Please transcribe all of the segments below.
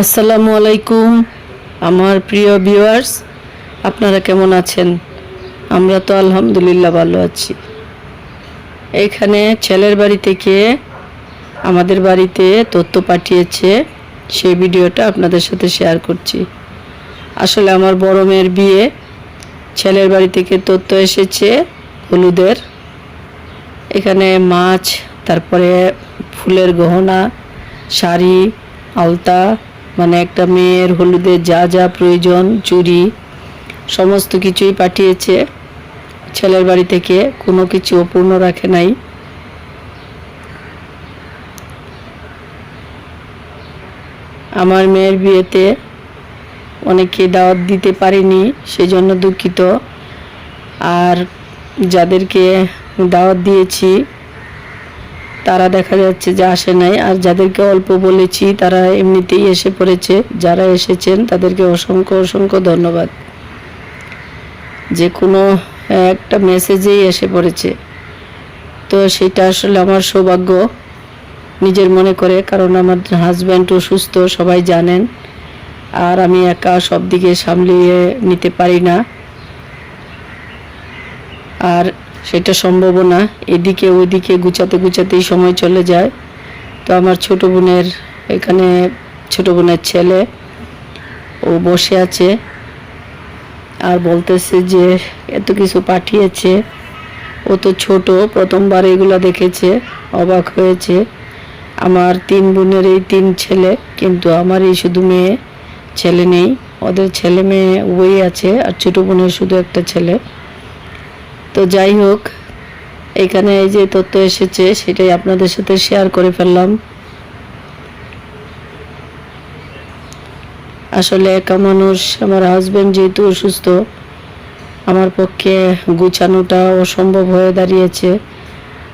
আসসালামু আলাইকুম, আমার প্রিয় ভিউয়ার্স আপনারা কেমন আছেন? আমরা তো আলহামদুলিল্লাহ ভালো আছি। এখানে ছেলের বাড়ি থেকে আমাদের বাড়িতে তথ্য পাঠিয়েছে, সেই ভিডিওটা আপনাদের সাথে শেয়ার করছি। আসলে আমার বড় মেয়ের বিয়ে, ছেলের বাড়ি থেকে তথ্য এসেছে হলুদের। এখানে মাছ, তারপরে ফুলের গহনা, শাড়ি আলতা মানে একটা মেয়ের হলুদের যা যা প্রয়োজন, চুড়ি, সমস্ত কিছুই পাঠিয়েছে। ছেলের বাড়ি থেকে কোনো কিছু অপূর্ণ রাখে নাই। আমার মেয়ের বিয়েতে অনেকে দাওয়াত দিতে পারিনি, সেজন্য দুঃখিত। আর যাদেরকে দাওয়াত দিয়েছি তারা দেখা যাচ্ছে যে আসে নাই। আর যাদেরকে অল্প বলেছি, তারা এমনিতেই এসে পড়েছে। যারা এসেছেন, তাদেরকে অসংখ্য অসংখ্য ধন্যবাদ। যে কোনো, একটা মেসেজেই এসে পড়েছে। তো সেটা আসলে আমার সৌভাগ্য নিজের মনে করে, কারণ আমার হাজব্যান্ড অসুস্থ সবাই জানেন। আর আমি একা সব দিকে সামলিয়ে নিতে পারি না। আর সেটা সম্ভব না। এদিকে, ওইদিকে গুছাতে গুছাতেই সময় চলে যায়। তো আমার ছোট বোনের এখানে, ছোট বোনের ছেলে, ও বসে আছে আর বলতেছে যে, এত কিছু পাঠিয়েছে। ও তো ছোট, প্রথমবার এগুলো দেখেছে, অবাক হয়েছে। আমার তিন বোনের এই তিন ছেলে, কিন্তু আমার এই শুধু মেয়ে, ছেলে নেই। ওদের ছেলে মেয়ে উভয়ই আছে আর ছোট বোনের শুধু একটা ছেলে। তো যাই হোক, এখানে এই যে তথ্য এসেছে, সেটাই আপনাদের সাথে শেয়ার করে ফেললাম। আসলে একা মানুষ, আমার হাজব্যান্ড যেহেতু অসুস্থ, আমার পক্ষে গুছানোটা অসম্ভব হয়ে দাঁড়িয়েছে।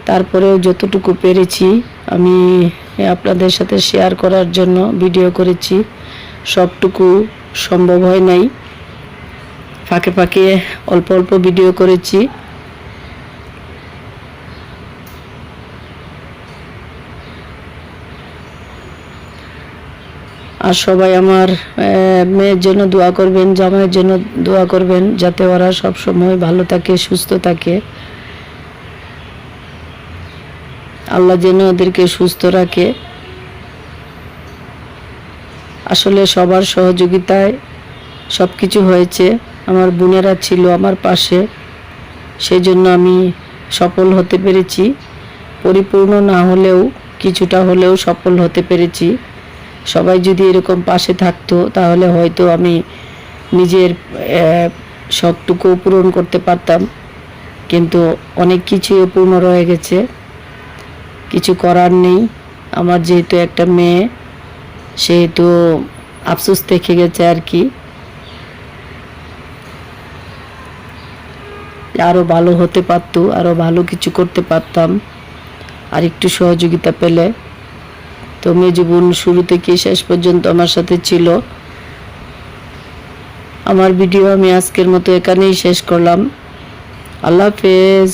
তারপরেও যতটুকু পেরেছি, আমি আপনাদের সাথে শেয়ার করার জন্য ভিডিও করেছি। সবটুকু সম্ভব হয় নাই। ফাঁকে ফাঁকে অল্প অল্প ভিডিও করেছি। আর সবাই আমার মেয়ের জন্য দোয়া করবেন, জামাইয়ের জন্য দোয়া করবেন, যাতে ওরা সব সময় ভালো থাকে, সুস্থ থাকে। আল্লাহ যেন ওদেরকে সুস্থ রাখে। আসলে সবার সহযোগিতায় সব কিছু হয়েছে। আমার বোনেরা ছিল আমার পাশে। সেই জন্য আমি সফল হতে পেরেছি। পরিপূর্ণ না হলেও, কিছুটা হলেও সফল হতে পেরেছি। সবাই যদি এরকম পাশে থাকতো, তাহলে হয়তো আমি নিজের শখটুকু পূরণ করতে পারতাম। কিন্তু অনেক কিছুই পূর্ণ রয়ে গেছে। কিছু করার নেই। আমার যেহেতু একটা মেয়ে, সেহেতু আফসোস থেকে গেছে আর কি। আরও ভালো হতে পারতো আরও ভালো কিছু করতে পারতাম। আর একটু সহযোগিতা পেলে তো জীবন শুরু থেকে শেষ পর্যন্ত আমার সাথে ছিল। আমার ভিডিও আমি আজকের মতো এখানেই শেষ করলাম। আল্লাহ হাফেজ।